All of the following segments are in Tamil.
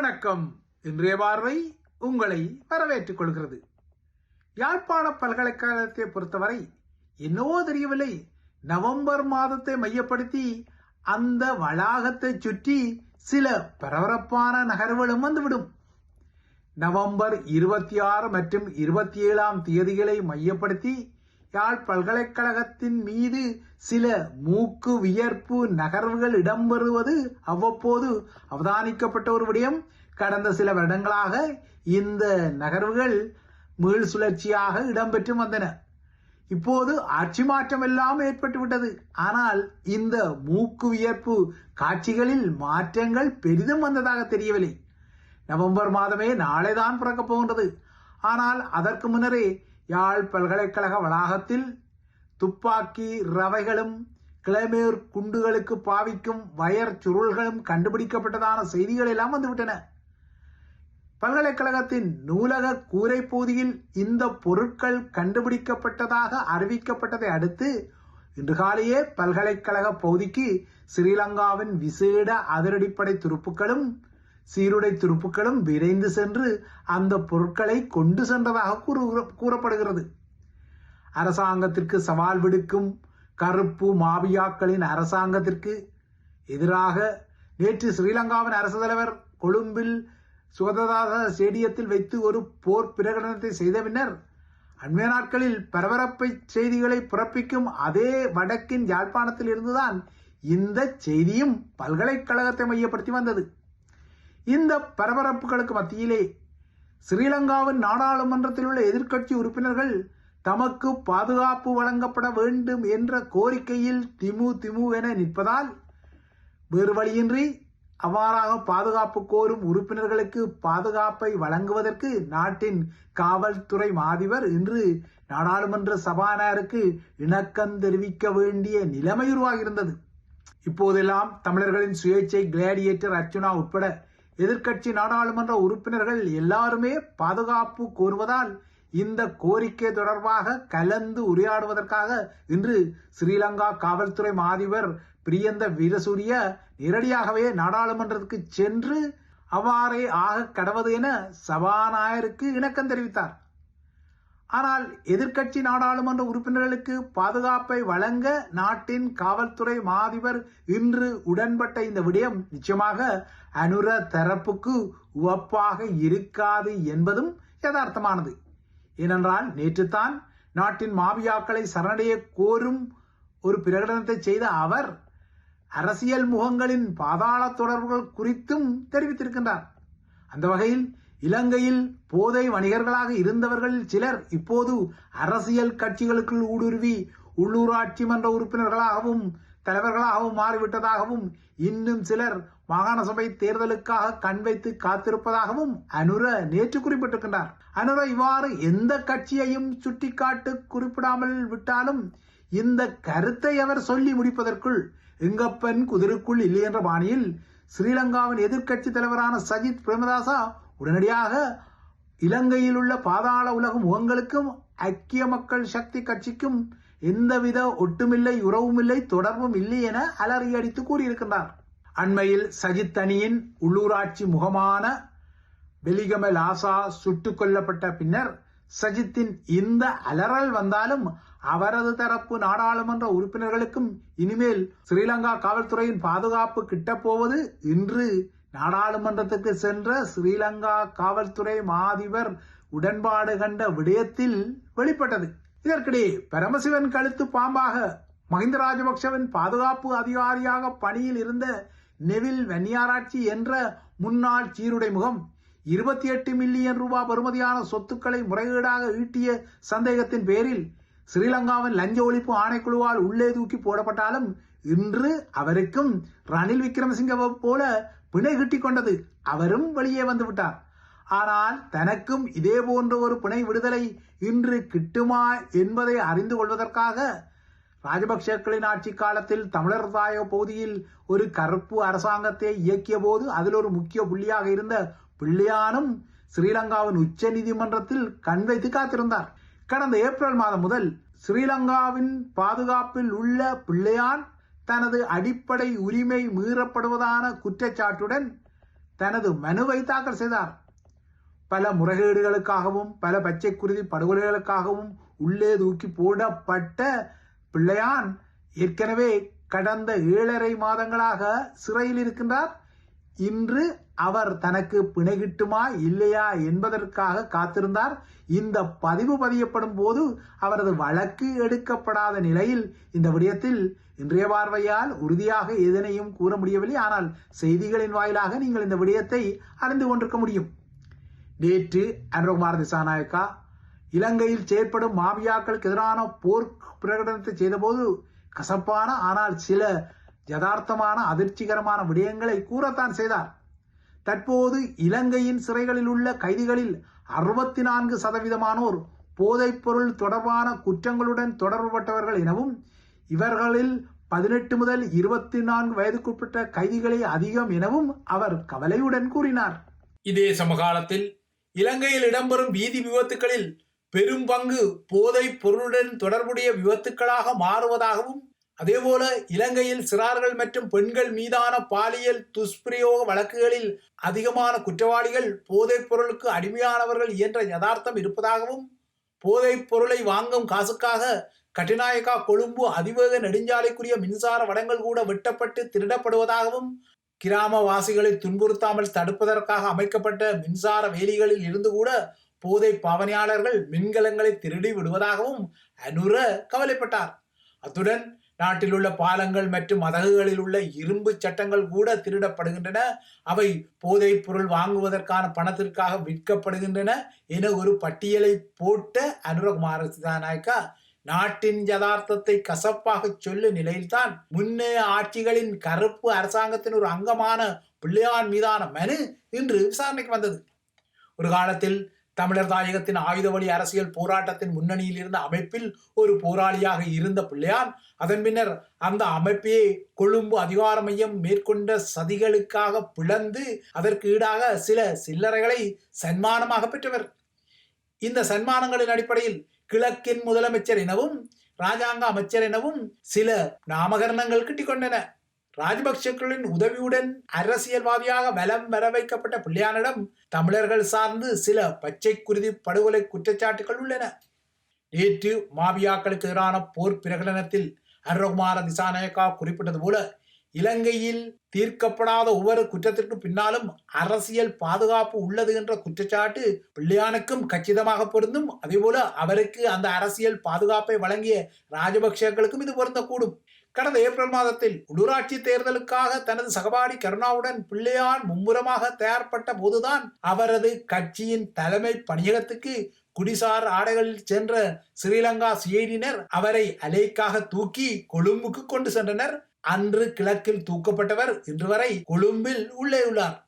வணக்கம். இன்றைய பார்வை உங்களை வரவேற்றுக் கொள்கிறது. யாழ்ப்பாண பல்கலைக்கழகத்தை பொறுத்தவரை என்னவோ தெரியவில்லை. நவம்பர் மாதத்தை மையப்படுத்தி அந்த வளாகத்தை சுற்றி சில பரபரப்பான நகர்வுகளும் வந்துவிடும். நவம்பர் இருபத்தி ஆறு மற்றும் இருபத்தி ஏழாம் தேதிகளை மையப்படுத்தி யாழ் பல்கலைக்கழகத்தின் மீது சில மூக்கு வியர்ப்பு நகர்வுகள் இடம்பெறுவது அவ்வப்போது அவதானிக்கப்பட்ட ஒரு விடயம். கடந்த சில வருடங்களாக இந்த நகர்வுகள் மீள் சுழற்சியாக இடம்பெற்று வந்தன. இப்போது ஆட்சி மாற்றம் எல்லாம் ஏற்பட்டு விட்டது ஆனால் இந்த மூக்கு வியர்ப்பு காட்சிகளில் மாற்றங்கள் பெரிதும் வந்ததாக தெரியவில்லை. நவம்பர் மாதமே நாளைதான் பிறக்கப் போகின்றது. ஆனால் அதற்கு முன்னரே யாழ் பல்கலைக்கழக வளாகத்தில் துப்பாக்கி ரவைகளும் கிளமேர் குண்டுகளுக்கு பாவிக்கும் வயர் சுருள்களும் கண்டுபிடிக்கப்பட்டதான செய்திகள் எல்லாம் வந்துவிட்டன. பல்கலைக்கழகத்தின் நூலக கூரை பகுதியில் இந்த பொருட்கள் கண்டுபிடிக்கப்பட்டதாக அறிவிக்கப்பட்டதை அடுத்து இன்று காலையே பல்கலைக்கழக பகுதிக்கு ஸ்ரீலங்காவின் விசேட அதிரடிப்படை துருப்புக்களும் சீருடை துருப்புக்களும் விரைந்து சென்று அந்த பொருட்களை கொண்டு சென்றதாக கூறு- கூறப்படுகிறது. அரசாங்கத்திற்கு சவால் விடுக்கும் கருப்பு மாபியாக்களின் அரசாங்கத்திற்கு எதிராக நேற்று ஸ்ரீலங்காவின் அரசு தலைவர் கொழும்பில் சுகததாச ஸ்டேடியத்தில் வைத்து ஒரு போர் பிரகடனத்தை செய்த பின்னர் அண்மைய நாட்களில் பரபரப்பை செய்திகளை பிறப்பிக்கும் அதே வடக்கின் யாழ்ப்பாணத்தில் இருந்துதான் இந்த செய்தியும் பல்கலைக்கழகத்தை மையப்படுத்தி வந்தது. இந்த பரபரப்புகளுக்கு மத்தியிலே ஸ்ரீலங்காவின் நாடாளுமன்றத்தில் உள்ள எதிர்க்கட்சி உறுப்பினர்கள் தமக்கு பாதுகாப்பு வழங்கப்பட வேண்டும் என்ற கோரிக்கையில் திமு திமு என நிற்பதால் வேறு வழியின்றி அவ்வாறாக பாதுகாப்பு கோரும் உறுப்பினர்களுக்கு பாதுகாப்பை வழங்குவதற்கு நாட்டின் காவல்துறை மாதிபர் இன்று நாடாளுமன்ற சபாநாயகருக்கு இணக்கம் தெரிவிக்க வேண்டிய நிலைமை உருவாகியிருந்தது. இப்போதெல்லாம் தமிழர்களின் சுயேட்சை கிளாடியேட்டர் அர்ச்சுனா உட்பட எதிர்க்கட்சி நாடாளுமன்ற உறுப்பினர்கள் எல்லாருமே பாதுகாப்பு கோருவதால் இந்த கோரிக்கை தொடர்பாக கலந்து உரையாடுவதற்காக இன்று ஸ்ரீலங்கா காவல்துறை மாதிபர் பிரியந்த வீரசூரிய நேரடியாகவே நாடாளுமன்றத்துக்கு சென்று அவ்வாறே ஆக கடவது என சபாநாயகருக்கு இணக்கம் தெரிவித்தார். ஆனால் எதிர்க்கட்சி நாடாளுமன்ற உறுப்பினர்களுக்கு பாதுகாப்பை வழங்க நாட்டின் காவல்துறை மாதிபர் இன்று உடன்பட்ட இந்த விடயம் நிச்சயமாக அனுர தரப்புக்கு உவப்பாக இருக்காது என்பதும் யதார்த்தமானது. ஏனென்றால் நேற்றுத்தான் நாட்டின் மாபியாக்களை சரணடைய கோரும் ஒரு பிரகடனத்தை செய்த அவர் அரசியல் முகங்களின் பாதாள தொடர்புகள் குறித்தும் தெரிவித்திருக்கின்றார். அந்த வகையில் இலங்கையில் போதை வணிகர்களாக இருந்தவர்களில் சிலர் இப்போது அரசியல் கட்சிகளுக்குள் ஊடுருவி உள்ளூராட்சி மன்ற உறுப்பினர்களாகவும் தலைவர்களாகவும் மாறிவிட்டதாகவும் இன்னும் சிலர் மாகாண சபை தேர்தலுக்காக கண் வைத்து காத்திருப்பதாகவும் அனுர நேற்று குறிப்பிட்டிருக்கின்றார். அனுர இவ்வாறு எந்த கட்சியையும் சுட்டிக்காட்டு குறிப்பிடாமல் விட்டாலும் இந்த கருத்தை அவர் சொல்லி முடிப்பதற்குள் எங்கப்பன் குதிரைக்குள் இல்லை என்ற பாணியில் ஸ்ரீலங்காவின் எதிர்க்கட்சி தலைவரான சஜித் பிரேமதாசா உடனடியாக இலங்கையில் உள்ள பாதாள உலக முகங்களுக்கும் ஐக்கிய மக்கள் சக்தி கட்சிக்கும் எந்தவித ஒட்டுமில்லை உறவுமில்லை தொடர்பும் இல்லை என அலறி அடித்து கூறியிருக்கின்றார். அண்மையில் சஜித் அணியின் உள்ளூராட்சி முகமான பெலிகம லாசா சுட்டுக் கொல்லப்பட்ட பின்னர் சஜித்தின் இந்த அலறல் வந்தாலும் அவரது தரப்பு நாடாளுமன்ற உறுப்பினர்களுக்கும் இனிமேல் ஸ்ரீலங்கா காவல்துறையின் பாதுகாப்பு கிட்டப்போவது இன்று நாடாளுமன்றத்துக்கு சென்ற ஸ்ரீலங்கா காவல்துறை மாதிபர் உடன்பாடு கண்ட விடயத்தில் வெளிப்பட்டது. இதற்கிடையே பரமசிவன் கழுத்து பாம்பாக மஹிந்த ராஜபக்சவின் பாதுகாப்பு அதிகாரியாக பணியில் இருந்த நெவில் வன்னியாராட்சி என்ற முன்னாள் சீருடை முகம் இருபத்தி எட்டு மில்லியன் ரூபாய் பெறுமதியான சொத்துக்களை முறைகேடாக ஈட்டிய சந்தேகத்தின் பேரில் ஸ்ரீலங்காவின் லஞ்ச ஒழிப்பு ஆணைக்குழுவால் உள்ளே தூக்கி போடப்பட்டாலும் இன்று அவருக்கும் ரணில் விக்ரமசிங்க போல பிணை கிட்டி கொண்டது. அவரும் வெளியே வந்து விட்டார். ஆனால் தனக்கும் இதே போன்ற ஒரு பிணை விடுதலை இன்று கிட்டுமா என்பதை அறிந்து கொள்வதற்காக ராஜபக்சேக்களின் ஆட்சி காலத்தில் தமிழர் தாய பகுதியில் ஒரு கருப்பு அரசாங்கத்தை இயக்கிய போது அதில் ஒரு முக்கிய புள்ளியாக இருந்த பிள்ளையானும் ஸ்ரீலங்காவின் உச்ச நீதிமன்றத்தில் கண் வைத்து காத்திருந்தார். கடந்த ஏப்ரல் மாதம் முதல் ஸ்ரீலங்காவின் பாதுகாப்பில் உள்ள பிள்ளையான் தனது அடிப்படை உரிமை மீறப்படுவதான குற்றச்சாட்டுடன் தனது மனுவை தாக்கல் செய்தார். பல முறைகேடுகளுக்காகவும் பல பச்சை குருதி படுகொலைகளுக்காகவும் உள்ளே தூக்கி போடப்பட்ட பிள்ளையான் ஏற்கனவே கடந்த ஏழரை மாதங்களாக சிறையில் இருக்கின்றார். இன்று அவர் தனக்கு பிணை கிட்டுமா இல்லையா என்பதற்காக காத்திருந்தார். இந்த பதிவு பதியப்படும் போது அவரது வழக்கு எடுக்கப்படாத நிலையில் இந்த விடயத்தில் இன்றைய பார்வையால் உறுதியாக எதனையும் கூற முடியவில்லை. ஆனால் செய்திகளின் வாயிலாக நீங்கள் இந்த விடயத்தை அறிந்து கொண்டிருக்க முடியும். நேற்று அனுரகுமார் திசாநாயக்கா இலங்கையில் செயற்படும் மாபியாக்களுக்கு எதிரான போர் பிரகடனத்தை செய்தபோது கசப்பான ஆனால் சில யதார்த்தமான அதிர்ச்சிகரமான விடயங்களை கூறத்தான் செய்தார். தற்போது இலங்கையின் சிறைகளில் உள்ள கைதிகளில் அறுபத்தி நான்கு சதவீதமானோர் போதைப்பொருள் தொடர்பான குற்றங்களுடன் தொடர்புபட்டவர்கள் எனவும் இவர்களில் பதினெட்டு முதல் இருபத்தி நான்கு வயதுக்குட்பட்ட கைதிகளே அதிகம் எனவும் அவர் கவலையுடன் கூறினார். இதே சமகாலத்தில் இலங்கையில் இடம்பெறும் வீதி விபத்துகளில் பெரும் பங்கு போதைப் பொருளுடன் தொடர்புடைய விபத்துக்களாக மாறுவதாகவும் அதேபோல இலங்கையில் சிறார்கள் மற்றும் பெண்கள் மீதான பாலியல் துஷ்பிரயோக வழக்குகளில் அதிகமான குற்றவாளிகள் போதைப் பொருளுக்கு அடிமையானவர்கள் என்ற யதார்த்தம் இருப்பதாகவும் போதைப் பொருளை வாங்கும் காசுக்காக கட்டிநாயக்கா கொழும்பு அதிவேக நெடுஞ்சாலைக்குரிய மின்சார வடங்கள் கூட வெட்டப்பட்டு திருடப்படுவதாகவும் கிராமவாசிகளை துன்புறுத்தாமல் தடுப்பதற்காக அமைக்கப்பட்ட மின்சார வேலிகளில் இருந்து கூட போதை பாவனையாளர்கள் மின்கலங்களை திருடி விடுவதாகவும் அனுர கவலைப்பட்டார். அத்துடன் நாட்டில் உள்ள பாலங்கள் மற்றும் மதகுகளில் உள்ள இரும்பு சட்டங்கள் கூட திருடப்படுகின்றன. அவை போதைப் பொருள் வாங்குவதற்கான பணத்திற்காக விற்கப்படுகின்றன என ஒரு பட்டியலை போட்ட அனுரகுமார சிதாநாயக்கா நாட்டின் யதார்த்தத்தை கசப்பாக சொல்லும் நிலையில்தான் முன்னைய ஆட்சிகளின் கருப்பு அரசாங்கத்தின் ஒரு அங்கமான பிள்ளையான் மீதான மனு இன்று விசாரணைக்கு வந்தது. ஒரு காலத்தில் தமிழர் தாயகத்தின் ஆயுத வழி அரசியல் போராட்டத்தின் முன்னணியில் இருந்த அமைப்பில் ஒரு போராளியாக இருந்த பிள்ளையார் அதன் பின்னர் அந்த அமைப்பையே கொழும்பு அதிகார மையம் மேற்கொண்ட சதிகளுக்காக பிளந்து அதற்கு ஈடாக சில சில்லறைகளை சன்மானமாக பெற்றவர். இந்த சன்மானங்களின் அடிப்படையில் கிழக்கின் முதலமைச்சர் எனவும் ராஜாங்க அமைச்சர் எனவும் சில நாமகரணங்கள் கிட்டிக்கொண்டன. ராஜபக்சக்களின் உதவியுடன் அரசியல்வாதியாக வலம் வர வைக்கப்பட்ட பிள்ளையானிடம் தமிழர்கள் சார்ந்து சில பச்சை குருதி படுகொலை குற்றச்சாட்டுகள் உள்ளன. நேற்று மாபியாக்களுக்கு எதிரான போர் பிரகடனத்தில் அருகுமார திசாநாயக்கா குறிப்பிட்டது போல இலங்கையில் தீர்க்கப்படாத ஒவ்வொரு குற்றத்திற்கும் பின்னாலும் அரசியல் பாதுகாப்பு உள்ளது என்ற குற்றச்சாட்டு பிள்ளையானுக்கும் கச்சிதமாக பொருந்தும். அதேபோல அவருக்கு அந்த அரசியல் பாதுகாப்பை வழங்கிய ராஜபக்சேக்களுக்கும் இது பொருந்தக்கூடும். கடந்த ஏப்ரல் மாதத்தில் உள்ளூராட்சி தேர்தலுக்காக தனது சகபாடி கருணாவுடன் பிள்ளையான் மும்முரமாக தயார்பட்ட போதுதான் அவரது கட்சியின் தலைமை பணியகத்துக்கு குடிசார் ஆடைகளில் சென்ற ஸ்ரீலங்கா சிஐடியினர் அவரை அலைக்காக தூக்கி கொழும்புக்கு கொண்டு சென்றனர். அன்று கிழக்கில் தூக்கப்பட்டவர் இன்று வரை கொழும்பில் உள்ளே உள்ளார்.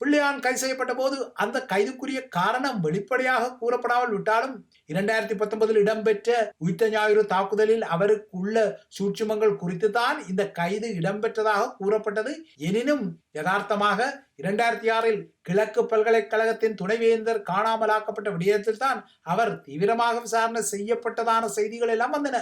பிள்ளையான் கைது செய்யப்பட்ட போது அந்த கைதுக்குரிய காரணம் வெளிப்படையாக கூறப்படாமல் விட்டாலும் இரண்டாயிரத்தி பத்தொன்பதில் இடம்பெற்ற உயிர்த்த ஞாயிறு தாக்குதலில் அவருக்கு உள்ள சூட்சுமங்கள் குறித்து தான் இந்த கைது இடம்பெற்றதாக கூறப்பட்டது. எனினும் யதார்த்தமாக இரண்டாயிரத்தி ஆறில் கிழக்கு பல்கலைக்கழகத்தின் துணைவேந்தர் காணாமலாக்கப்பட்ட விடயத்தில் தான் அவர் தீவிரமாக விசாரணை செய்யப்பட்டதான செய்திகள் எல்லாம் வந்தன.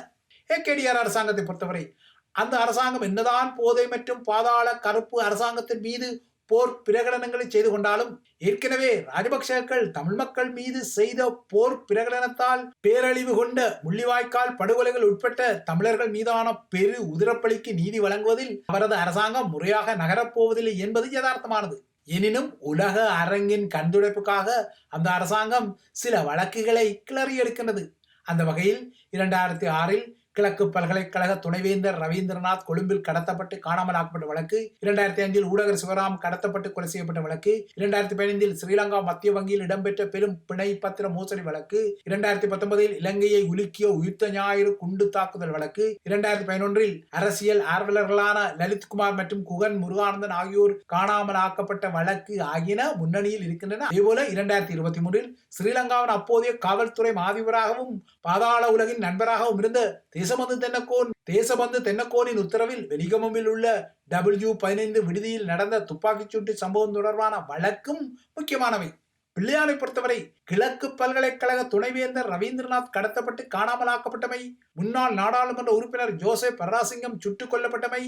ஏகேடிஆர் அரசாங்கத்தை பொறுத்தவரை அந்த அரசாங்கம் என்னதான் போதை மற்றும் பாதாள கருப்பு அரசாங்கத்தின் மீது போர் பிரகடனங்களை செய்து கொண்டாலும் ஏற்கனவே ராஜபக்சர்கள் தமிழ் மக்கள் மீது செய்த போர் பிரகடனத்தால் பேரழிவு கொண்ட முள்ளிவாய்க்கால் படுகொலைகள் உட்பட்ட தமிழர்கள் மீதான பெரு உதிரப்பலிக்கு நீதி வழங்குவதில் அவரது அரசாங்கம் முறையாக நகரப்போவதில்லை என்பது யதார்த்தமானது. எனினும் உலக அரங்கின் கண்துடைப்புக்காக அந்த அரசாங்கம் சில வழக்குகளை கிளறி எடுக்கின்றது அந்த வகையில் இரண்டாயிரத்தி ஆறில் கிழக்கு பல்கலைக்கழக துணைவேந்தர் ரவீந்திரநாத் கொழும்பில் கடத்தப்பட்டு காணாமலாக்கப்பட்ட வழக்கு இரண்டாயிரத்தி அஞ்சில் ஊடகர் சிவராம் கடத்தப்பட்டு கொலை செய்யப்பட்ட வழக்கு இரண்டாயிரத்தி பதினைந்தில் ஸ்ரீலங்கா மத்திய வங்கியில் இடம்பெற்ற பெரும் பிணை பத்திர மோசடி வழக்கு இரண்டாயிரத்தி பத்தொன்பதில் இலங்கையை உலுக்கிய உயிர்த்த ஞாயிறு குண்டு தாக்குதல் வழக்கு இரண்டாயிரத்தி பதினொன்றில் அரசியல் ஆர்வலர்களான லலித்குமார் மற்றும் குகன் முருகானந்தன் ஆகியோர் காணாமல் ஆக்கப்பட்ட வழக்கு ஆகியன முன்னணியில் இருக்கின்றன. அதேபோல இரண்டாயிரத்தி இருபத்தி மூன்றில் ஸ்ரீலங்காவின் அப்போதைய காவல்துறை மாதிபராகவும் பாதாள உலகின் நண்பராகவும் இருந்த தேசபந்து தென்னக்கோன் தேசபந்து தென்னக்கோனின் உத்தரவில் வெலிகமமில் உள்ள டபிள்யூ பதினைந்து விடுதியில் நடந்த துப்பாக்கிச்சூட்டு சம்பவம் தொடர்பான வழக்கும் முக்கியமானவை. பிள்ளையானை பொறுத்தவரை கிழக்கு பல்கலைக்கழக துணைவேந்தர் ரவீந்திரநாத் கடத்தப்பட்டு காணாமலாக்கப்பட்டமை முன்னாள் நாடாளுமன்ற உறுப்பினர் ஜோசப் பராசிங்கம் சுட்டுக் கொல்லப்பட்டமை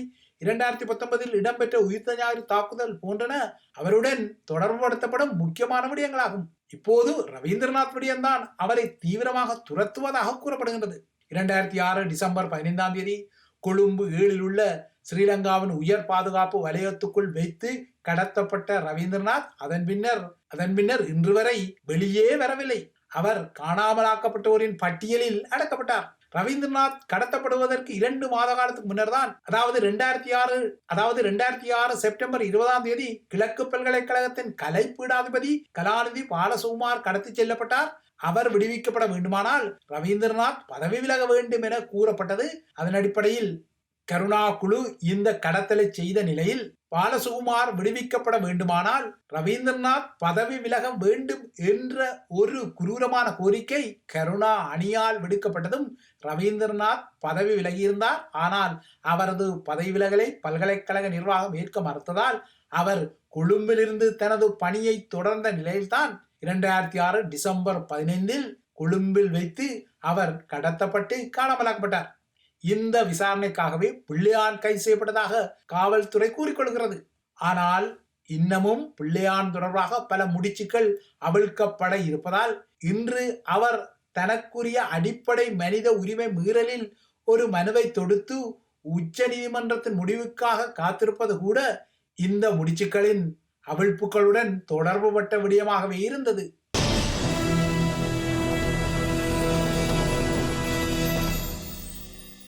இரண்டாயிரத்தி பத்தொன்பதில் இடம்பெற்ற உயிர்த்த ஞாயிறு தாக்குதல் போன்றன அவருடன் தொடர்புபடுத்தப்படும் முக்கியமான விடயங்களாகும். இப்போது ரவீந்திரநாத் விடயம்தான் அவரை தீவிரமாக துரத்துவதாக கூறப்படுகின்றது. இரண்டாயிரத்தி ஆறு டிசம்பர் பதினைந்தாம் தேதி கொழும்பு ஏழில் உள்ள ஸ்ரீலங்காவின் உயர் பாதுகாப்பு வலயத்துக்குள் வைத்து கடத்தப்பட்ட ரவீந்திரநாத் அதன் பின்னர் அதன் பின்னர் இன்று வரை வெளியே வரவில்லை. அவர் காணாமலாக்கப்பட்டோரின் பட்டியலில் அடக்கப்பட்டார். ரவீந்திரநாத் கடத்தப்படுவதற்கு இரண்டு மாத காலத்துக்கு முன்னர் தான் அதாவது ரெண்டாயிரத்தி ஆறு அதாவது ரெண்டாயிரத்தி ஆறு செப்டம்பர் இருபதாம் தேதி கிழக்கு பல்கலைக்கழகத்தின் கலைப்பீடாதிபதி கலாநிதி பாலசுகுமார் கடத்தி செல்லப்பட்டார். அவர் விடுவிக்கப்பட வேண்டுமானால் ரவீந்திரநாத் பதவி விலக வேண்டும் என கூறப்பட்டது. அதன் அடிப்படையில் கருணா குழு இந்த கடத்தலை செய்த நிலையில் பாலசுகுமார் விடுவிக்கப்பட வேண்டுமானால் ரவீந்திரநாத் பதவி விலக வேண்டும் என்ற ஒரு குரூரமான கோரிக்கை கருணா அணியால் விடுக்கப்பட்டதும் ரவீந்திரநாத் பதவி விலகியிருந்தார். ஆனால் அவரது பதவி விலகலை பல்கலைக்கழக நிர்வாகம் ஏற்க மறுத்ததால் அவர் கொழும்பிலிருந்து தனது பணியை தொடர்ந்த நிலையில்தான் இரண்டாயிரத்தி ஆறு டிசம்பர் பதினைந்தில் கொழும்பில் வைத்து அவர் கடத்தப்பட்டு காணாமலாக்கப்பட்டார். இந்த விசாரணைக்காகவே பிள்ளையான் கைது செய்யப்பட்டதாக காவல்துறை கூறிக்கொள்கிறது. ஆனால் இன்னமும் பிள்ளையான் தொடர்பாக பல முடிச்சுக்கள் அவிழ்க்கப்பட இருப்பதால் இன்று அவர் தனக்குரிய அடிப்படை மனித உரிமை மீறலில் ஒரு மனுவை தொடுத்து உச்ச நீதிமன்றத்தின் முடிவுக்காக காத்திருப்பது கூட இந்த முடிச்சுக்களின் அவிழ்ப்புகளுடன் தொடர்புபட்ட விடயமாகவே இருந்தது.